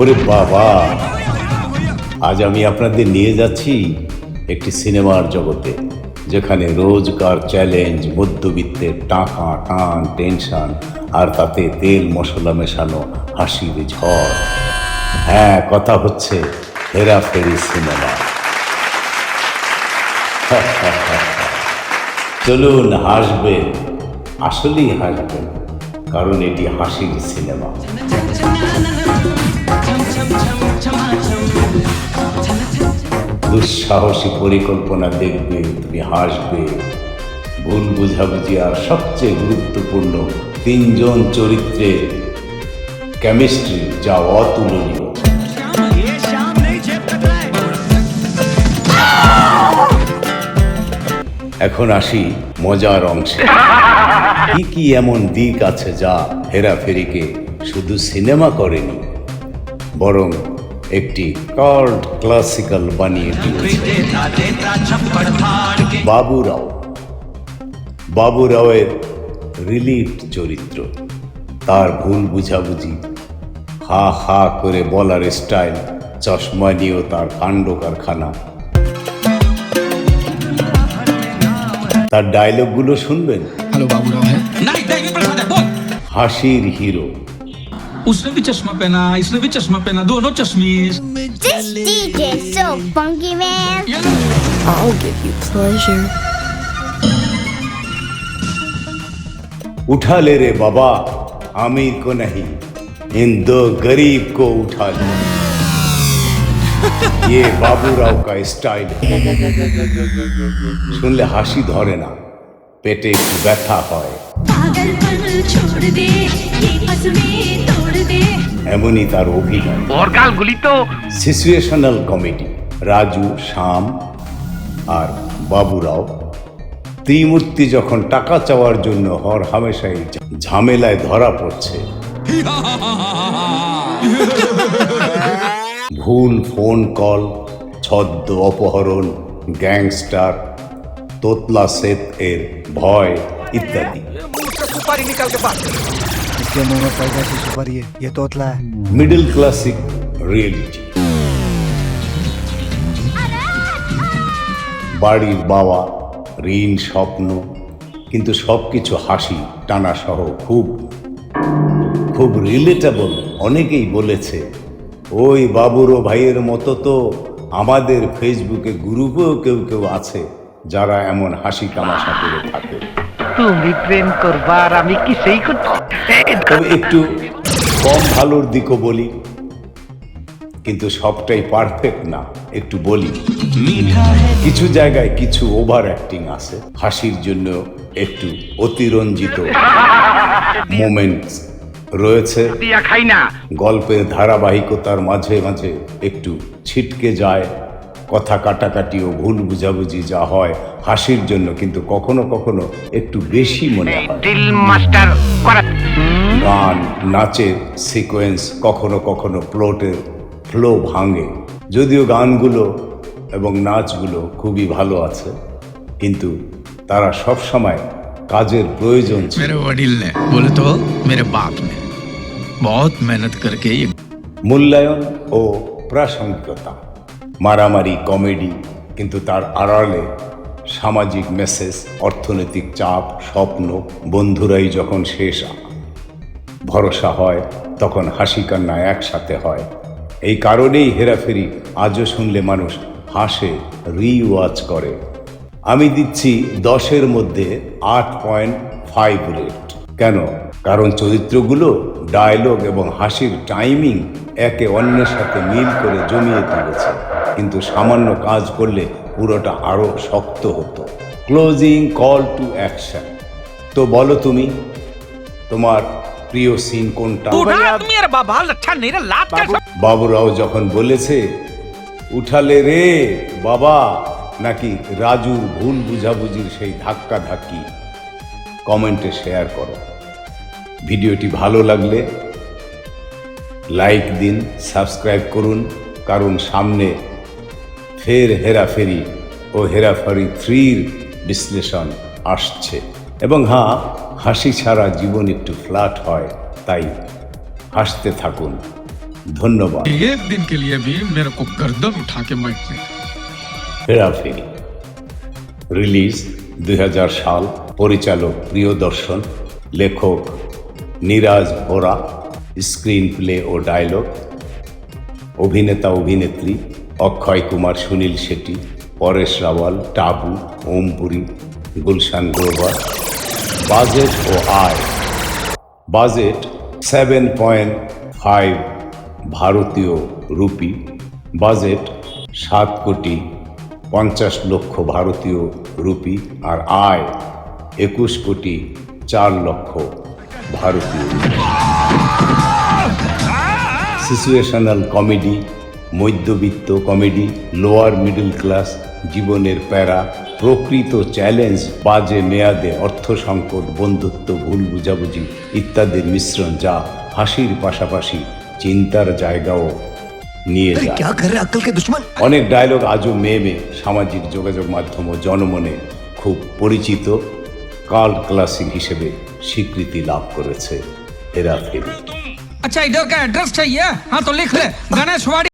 ওরে বাবা। আজ আমি আপনাদের নিয়ে যাচ্ছি একটি সিনেমার জগতে, যেখানে রোজকার চ্যালেঞ্জ মধ্যবিত্তের টাকা, টান, টেনশন, আর তাতে তেল মশলা মেশানো, হাসির ঝড়। হ্যাঁ কথা হচ্ছে হেরা ফেরি সিনেমা। চলুন, হাসবেন। আসলেই হাসবেন, কারণ এটি হাসির সিনেমা। দুঃসাহসী পরিকল্পনা দেখবে, তুমি হাসবে। ভুল বুঝাবুঝি আর সবচেয়ে গুরুত্বপূর্ণ, তিনজন চরিত্রের কেমিস্ট্রি যা অতুলনীয়। এখন আসি মজার অংশে। কি কি এমন দিক আছে যা হেরাফেরিকে শুধু সিনেমা করেনি বরং একটি কার্ড ক্লাসিক্যাল বানিয়ে দিয়েছে। বাবুরাও। বাবুরাওয়ের রিলিফ চরিত্র। তার ভুল বুঝাবুঝি হা হা করে বলার স্টাইল চশমা নিয়েও তার কাণ্ড কারখানা। তার ডায়লগগুলো শুনবেন? হ্যালো বাবুরাও হ্যাঁ। হাসির হিরো। उसने भी चश्मा पहना इसने भी चश्मा पहना दोनों चश्मीस This DJ is so funky, man. I'll give you pleasure. उठा ले रे बाबा अमीर को नहीं इन दो गरीब को उठा ले ये বাবুরাও का স্টাইল শুনলে হাসি ধরে না পেটে একটু ব্যথা হয় এমনই তার অভিনয়। পরকালগুলি তো সিচুয়েশনাল কমেডি রাজু শ্যাম আর বাবুরাও। ত্রিমূর্তি যখন টাকা চাওয়ার জন্য হর হামেশাই ঝামেলায় ধরা পড়ছে। ভুল ফোন কল ছদ্ম অপহরণ গ্যাংস্টার তোতলা সেত এর ভয় ইত্যাদি। इसके मुंह में पैदा से सुपारी है ये तोतला है মিডল ক্লাসিক রিয়েলিটি বাড়ির বাবা ঋণ স্বপ্ন কিন্তু সব কিছু হাসি টানা সহ খুব খুব রিলেটেবল অনেকেই বলেছে ওই বাবুর ও ভাইয়ের মতো তো আমাদের ফেসবুকে গ্রুপেও কেউ কেউ আছে যারা এমন হাসি তামাশা করে থাকে তুমি প্রেম করবার আমি কি সেই তবে একটু কম ভালোর দিকও বলি। কিন্তু সবটাই পারফেক্ট না একটু বলি। কিছু জায়গায় কিছু ওভার অ্যাক্টিং আছে। হাসির জন্য একটু অতিরঞ্জিত মোমেন্টস রয়েছে। গল্পের ধারাবাহিকতার মাঝে মাঝে একটু ছিটকে যায়। কথা কাটাকাটি ও ভুল বুঝাবুঝি যা হয় হাসির জন্য কিন্তু কখনো কখনো একটু বেশি মনে হয়। গান নাচের সিকোয়েন্স কখনো কখনো প্লটের ফ্লো ভাঙে। যদিও গানগুলো এবং নাচগুলো খুবই ভালো আছে কিন্তু তারা সব সময় কাজের প্রয়োজন বলে তো মেরে মূল্যায়ন ও প্রাসঙ্গিকতা। মারামারি, কমেডি, কিন্তু তার আড়ালে সামাজিক মেসেজ, অর্থনৈতিক চাপ, স্বপ্ন, বন্ধুরাই যখন শেষ ভরসা হয়, তখন হাসি কান্না একসাথে হয়। এই কারণেই হেরাফেরি আজও শুনলে মানুষ হাসে রিওয়াচ করে। আমি দিচ্ছি দশের মধ্যে আট পয়েন্ট ফাইভ রেট কেন? কারণ চরিত্রগুলো ডায়লগ এবং হাসির টাইমিং একে অন্যের সাথে মিল করে জমিয়ে তুলেছে। কিন্তু সামান্য কাজ করলে পুরোটা আরও শক্ত হতো। ক্লোজিং কল টু অ্যাকশন তো বলো তুমি তোমার প্রিয় সিন কোনটা? বাবুরাও যখন বলেছে উঠালে রে বাবা নাকি রাজুর ভুল বুঝাবুঝির সেই ধাক্কা ধাক্কি কমেন্টে শেয়ার করো। ভিডিওটি ভালো লাগলে লাইক দিন সাবস্ক্রাইব করুন কারণ সামনে ফের হেরাফেরি ও হেরাফেরি থ্রির বিশ্লেষণ আসছে। এবং হ্যাঁ হাসি ছাড়া জীবন একটু ফ্ল্যাট হয় তাই হাসতে থাকুন। ধন্যবাদ। এক দিন কে লিয়ে ভি মেরে কো গর্দন উঠা কে হেরাফেরি। রিলিজ দুই হাজার সাল পরিচালক প্রিয়দর্শন লেখক নিরাজ ভোরা স্ক্রিন প্লে ও ডায়লগ অভিনেতা অভিনেত্রী অক্ষয় কুমার, সুনীল শেট্টি, পরেশ রাওয়াল, টাবু, ওমপুরি, গুলশান গ্রোভার। বাজেট ও আয়। বাজেট সেভেন পয়েন্ট ফাইভ ভারতীয় রুপি। বাজেট সাত কোটি পঞ্চাশ লক্ষ ভারতীয় রুপি আর আয় একুশ কোটি চার লক্ষ ভারতীয় সিচুয়েশনাল কমেডি মধ্যবিত্ত কমেডি লোয়ার মিডল ক্লাস জীবনের প্যারা প্রকৃত চ্যালেঞ্জ বাজে মেয়াদে অর্থ সংকট বন্ধুত্ব ভুল বুঝাবুঝি ইত্যাদির মিশ্রণ যা হাসির পাশাপাশি চিন্তার জায়গাও নিয়ে যায়। অনেক ডায়লগ আজও মেয়ে মেয়ে সামাজিক যোগাযোগ মাধ্যম ও জনমনে খুব পরিচিত কাল ক্লাসিক হিসেবে স্বীকৃতি লাভ করেছে হেরা ফেরি আচ্ছা ইডো কা অ্যাড্রেস চাইয়ে হ্যাঁ তো লিখ লে। গণেশ